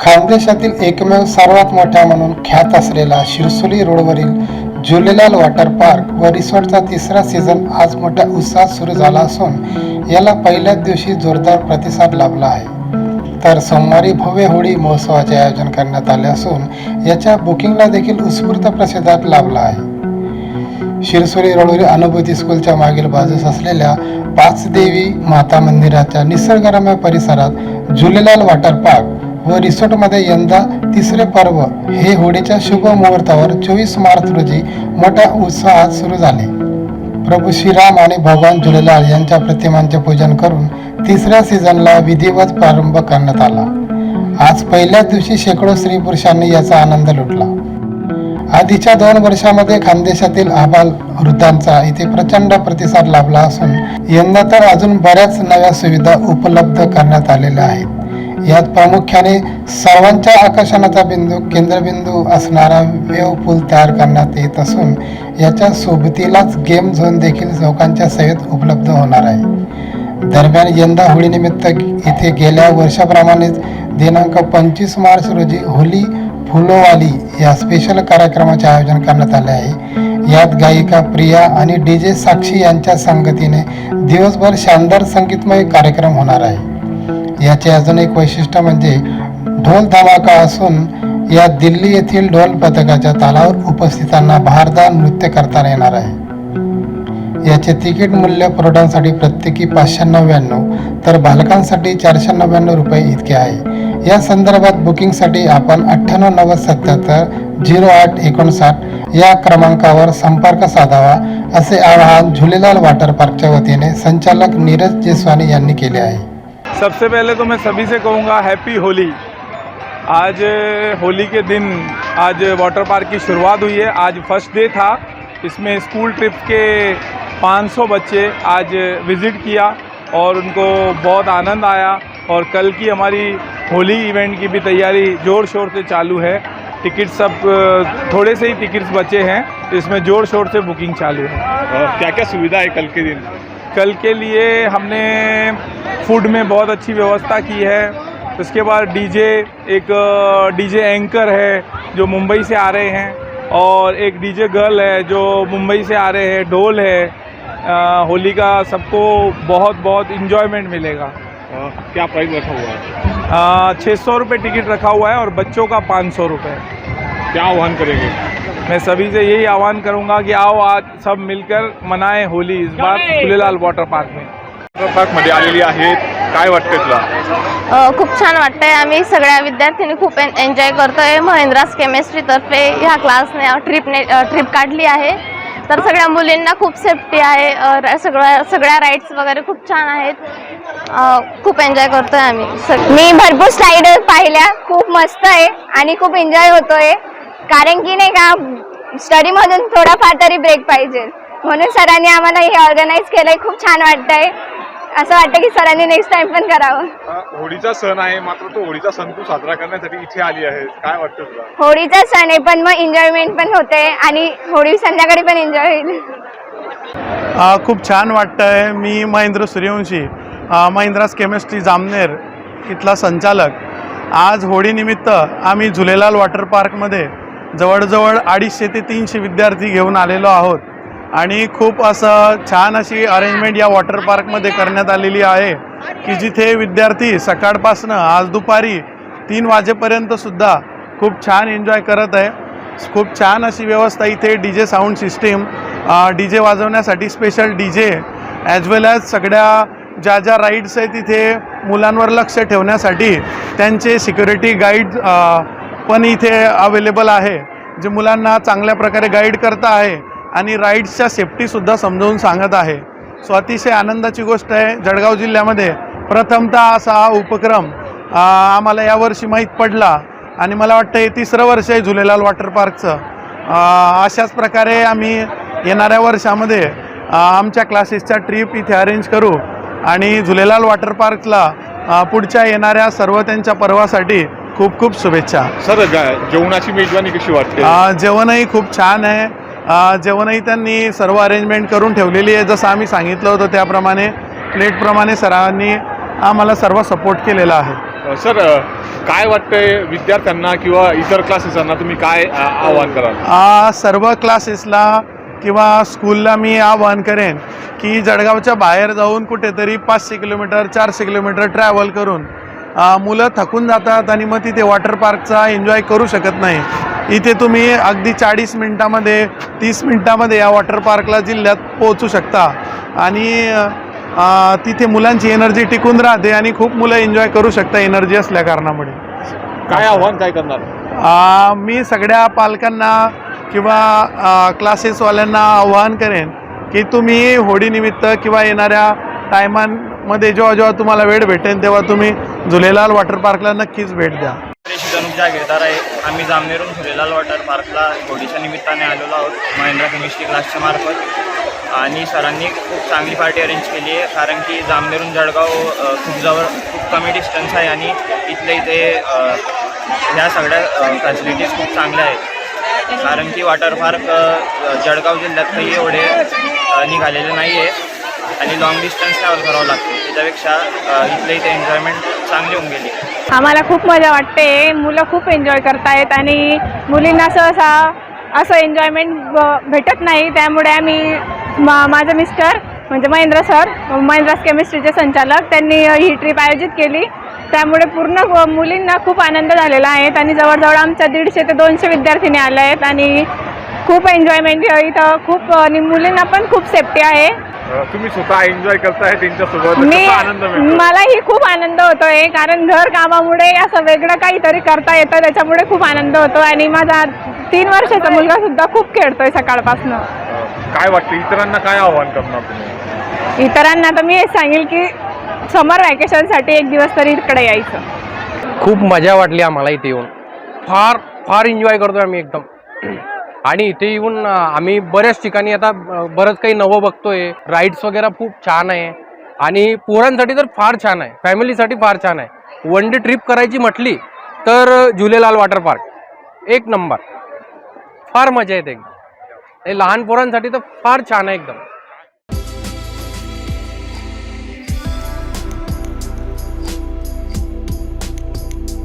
खानदेशातील एकमेव सर्वात मोठा म्हणून ख्यात असलेला शिरसोली रोडवरील झुलेलाल वॉटर पार्क व रिसॉर्टचा तिसरा सीझन आज मोठ्या उत्साहात सुरू झाला असून याला पहिल्याच दिवशी जोरदार प्रतिसाद लाभला आहे. तर सोमवारी भव्य होळी महोत्सवाचे आयोजन करण्यात आले असून याच्या बुकिंगला देखील उत्स्फूर्त प्रतिसाद लाभला आहे. शिरसोली रोडवरील अनुभूती स्कूलच्या मागील बाजूस असलेल्या पाच देवी माता मंदिराच्या निसर्गरम्य परिसरात झुलेलाल वॉटर पार्क व रिसॉर्टमध्ये यंदा तिसरे पर्व हे होळीच्या शुभ मुहूर्तावर चोवीस मार्च रोजी मोठ्या उत्साहात सुरू झाले. प्रभू श्रीराम आणि भगवान झुलेलाल यांच्या प्रतिमांचे पूजन करून तिसऱ्या सीझनला विधिवत प्रारंभ करण्यात आला. आज पहिल्याच दिवशी शेकडो स्त्री पुरुषांनी याचा आनंद लुटला. आधीच्या दोन वर्षामध्ये खानदेशातील आबाल वृद्धांचा इथे प्रचंड प्रतिसाद लाभला असून यंदा तर अजून बऱ्याच नव्या सुविधा उपलब्ध करण्यात आलेल्या आहेत. यात प्रामुख्याने सर्वांच्या आकर्षणाचा बिंदू केंद्रबिंदू असणारा वेव पूल तयार करण्यात येत असून याच्या सोबतीलाच गेम झोन देखील लोकांच्या सेवेत उपलब्ध होणार आहे. दरम्यान यंदा होळीनिमित्त इथे गेल्या वर्षाप्रमाणेच दिनांक पंचवीस मार्च रोजी होली फुलोवाली या स्पेशल कार्यक्रमाचे आयोजन करण्यात आले आहे. यात गायिका प्रिया आणि डी जे साक्षी यांच्या संगतीने दिवसभर शानदार संगीतमय कार्यक्रम होणार आहे. याचे अजून एक वैशिष्ट्य म्हणजे ढोल धमाका असून या दिल्ली येथील ढोल पथकाच्या तालावर उपस्थितांना भारदार नृत्य करता येणार आहे. याचे तिकीट मूल्य प्रौढांसाठी प्रत्येकी पाचशे नव्याण्णव तर बालकांसाठी चारशे नव्याण्णव रुपये इतके आहे. या संदर्भात बुकिंगसाठी आपण अठ्ठ्याण्णव नव्वद सत्याहत्तर झिरो आठ एकोणसाठ या क्रमांकावर संपर्क साधावा असे आवाहन झुलेलाल वॉटर पार्कच्या वतीने संचालक नीरज जेसवानी यांनी केले आहे. सबसे पहले तो मैं सभी से कहूँगा हैप्पी होली आज होली के दिन, आज वाटर पार्क की शुरुआत हुई है। आज फ़र्स्ट डे था। इसमें स्कूल ट्रिप के 500 बच्चे आज विज़िट किया और उनको बहुत आनंद आया। और कल की हमारी होली इवेंट की भी तैयारी ज़ोर शोर से चालू है। टिकट सब थोड़े से ही टिकट्स बचे हैं। इसमें ज़ोर शोर से बुकिंग चालू है। क्या क्या सुविधा है कल के दिन? कल के लिए हमने फ़ूड में बहुत अच्छी व्यवस्था की है। उसके बाद डीजे एक डीजे एंकर है जो मुंबई से आ रहे हैं। और एक डीजे गर्ल है जो मुंबई से आ रहे हैं। ढोल है अ, होली का सबको बहुत बहुत इन्जॉयमेंट मिलेगा। अ, क्या प्राइस रखा हुआ है? छः सौ रुपये टिकट रखा हुआ है और बच्चों का पाँच सौ रुपये क्या आह्वान करेंगे? मैं सभी से यही आह्वान करूंगा कि आओ आज सब मिलकर मनाएं होली इस बार झूलेलाल वाटर पार्क में। वॉटर पार्कमध्ये आलेली आहेत. काय वाटतंय तुला? खूप छान वाटतंय. आम्ही सगळ्या विद्यार्थ्यांनी खूप एन एन्जॉय करतोय. महेंद्रास केमिस्ट्रीतर्फे ह्या क्लासने ट्रिपने ट्रिप काढली आहे. तर सगळ्या मुलींना खूप सेफ्टी आहे. अ, सगळ्या सगळ्या राईड्स वगैरे खूप छान आहेत. अ, खूप एन्जॉय करतोय आम्ही. सग- मी भरपूर स्लाइड पाहिल्या. खूप मस्त आहे आणि खूप एन्जॉय होतोय. कारण की नाही का स्टडीमधून थोडाफार तरी ब्रेक पाहिजे. म्हणून सरांनी आम्हाला हे ऑर्गनाईज केलंय खूप छान वाटतंय. असं वाटतं की सरांनी नेक्स्ट टाइम पण करावं. होळीचा सण आहे मात्र तो होळीचा सण तू साजरा करण्यासाठी इथे आली आहे काय वाटतं तुला? होळीचा सण आहे पण मग एन्जॉयमेंट पण होते आणि होळी संध्याकाळी पण एन्जॉय होईल. खूप छान वाटतं आहे मी महेंद्र सूर्यवंशी महिंद्रास केमिस्ट्री जामनेर इथला संचालक. आज होळीनिमित्त आम्ही झुलेलाल वॉटर पार्कमध्ये जवळजवळ अडीचशे ते तीनशे विद्यार्थी घेऊन आलेलो आहोत. आणि खूप असं छान अशी अरेंजमेंट या वॉटर पार्कमध्ये करण्यात आलेली आहे की जिथे विद्यार्थी सकाळपासनं आज दुपारी तीन वाजेपर्यंतसुद्धा खूप छान एन्जॉय करत आहे. खूप छान अशी व्यवस्था इथे D J sound system D J वाजवण्यासाठी special D J as well as सगळ्या ज्या ज्या राईड्स आहेत तिथे मुलांवर लक्ष ठेवण्यासाठी त्यांचे सिक्युरिटी गाईड पण इथे अवेलेबल आहे जे मुलांना चांगल्या प्रकारे गाईड करता आहे आणि राईड्सच्या सेफ्टीसुद्धा समजावून सांगत आहे. सो अतिशय आनंदाची गोष्ट आहे जळगाव जिल्ह्यामध्ये प्रथमतः असा हा उपक्रम आम्हाला यावर्षी माहीत पडला आणि मला वाटतं हे तिसरं वर्ष आहे झुलेलाल वॉटर पार्कचं अशाच प्रकारे आम्ही येणाऱ्या वर्षामध्ये आमच्या क्लासेसच्या ट्रिप इथे अरेंज करू आणि झुलेलाल वॉटर पार्कला पुढच्या येणाऱ्या सर्व त्यांच्या पर्वासाठी खूप खूप शुभेच्छा. सर जेवणाची मेजवानी कशी वाटते? जेवणही खूप छान आहे. जेवणही त्यांनी सर्व अरेंजमेंट करून ठेवलेली आहे. जसं आम्ही सांगितलं होतं त्याप्रमाणे प्लेटप्रमाणे सरांनी आम्हाला सर्व सपोर्ट केलेला आहे. सर काय वाटतंय विद्यार्थ्यांना किंवा इतर क्लासेसांना तुम्ही काय आवाहन कराल? सर्व क्लासेसला किंवा स्कूलला मी आवाहन करेन की जळगावच्या बाहेर जाऊन कुठेतरी पाचशे किलोमीटर चारशे किलोमीटर ट्रॅव्हल करून मुलं थकून जातात आणि मग तिथे वॉटर पार्कचा एन्जॉय करू शकत नाही. इथे तुम्ही अगदी चाळीस मिनटामध्ये तीस मिनटामध्ये या वॉटर पार्कला जिल्ह्यात पोहोचू शकता. आणि तिथे मुलांची एनर्जी टिकून राहते आणि खूप मुलं एन्जॉय करू शकता एनर्जी असल्या कारणामुळे. काय आव्हान काय करणार? मी सगळ्या पालकांना किंवा क्लासेसवाल्यांना आवाहन करेन की तुम्ही होळीनिमित्त किंवा येणाऱ्या टायमांमध्ये जेव्हा जेव्हा तुम्हाला वेळ भेटेल तेव्हा तुम्ही झुलेलाल वॉटर पार्कला नक्कीच भेट द्या. सुरेश जागीरदार आहे. आम्ही जामनेरून झुलेलाल वॉटर पार्कला होळीच्या निमित्ताने आलेलो आहोत महिंद्रा केमिस्ट्री क्लासच्या मार्फत. आणि सरांनी खूप चांगली पार्टी अरेंज केली आहे कारण की जामनेरून जळगाव खूप जवळ खूप कमी डिस्टन्स आहे आणि इथले इथे ह्या सगळ्या फॅसिलिटीज खूप चांगल्या आहेत. कारण की वॉटर पार्क जळगाव जिल्ह्यात काही एवढे निघालेले नाही आहे आणि लॉंग डिस्टन्स ट्रॅव्हल करावं लागतं. त्याच्यापेक्षा अ, इथे एन्जॉयमेंट चांगली होऊन गेली. आम्हाला खूप मजा वाटते. मुलं खूप एन्जॉय करतायत आणि मुलींना सहसा असं एन्जॉयमेंट भेटत नाही. त्यामुळे आम्ही मा माझं मिस्टर म्हणजे महेंद्र सर महेंद्रास केमिस्ट्रीचे संचालक त्यांनी ही ट्रीप आयोजित केली. त्यामुळे पूर्ण मुलींना खूप आनंद झालेला आहे आणि जवळजवळ आमच्या दीडशे ते दोनशे विद्यार्थिनी आल्या आहेत आणि खूप एन्जॉयमेंट इथं खूप आणि मुलींना पण खूप सेफ्टी आहे. तुम्ही स्वतः एन्जॉय करताय त्यांच्यासोबत. मी आनंद मिळतो? मलाही खूप आनंद होतोय कारण घर कामामुळे असं वेगळं काहीतरी करता येतं त्याच्यामुळे खूप आनंद होतो. आणि माझा तीन वर्षाचा मुलगा सुद्धा खूप खेळतोय सकाळपासून. काय वाटतं इतरांना काय आव्हान करणार तुम्ही? इतरांना तर मी सांगेल की समर वॅकेशनसाठी एक दिवस तरी इकडे यायचं. खूप मजा वाटली आम्हाला इथे येऊन. फार फार एन्जॉय करतो आम्ही एकदम. आणि इथे येऊन आम्ही बऱ्याच ठिकाणी आता बरंच काही नवं बघतोय. राईड्स वगैरे खूप छान आहे. आणि पोरांसाठी तर फार छान आहे. फॅमिलीसाठी फार छान आहे. वन डे ट्रिप करायची म्हटली तर झुलेलाल वॉटर पार्क एक नंबर फार मजा येते एकदम. हे लहान पोरांसाठी तर फार छान आहे एकदम.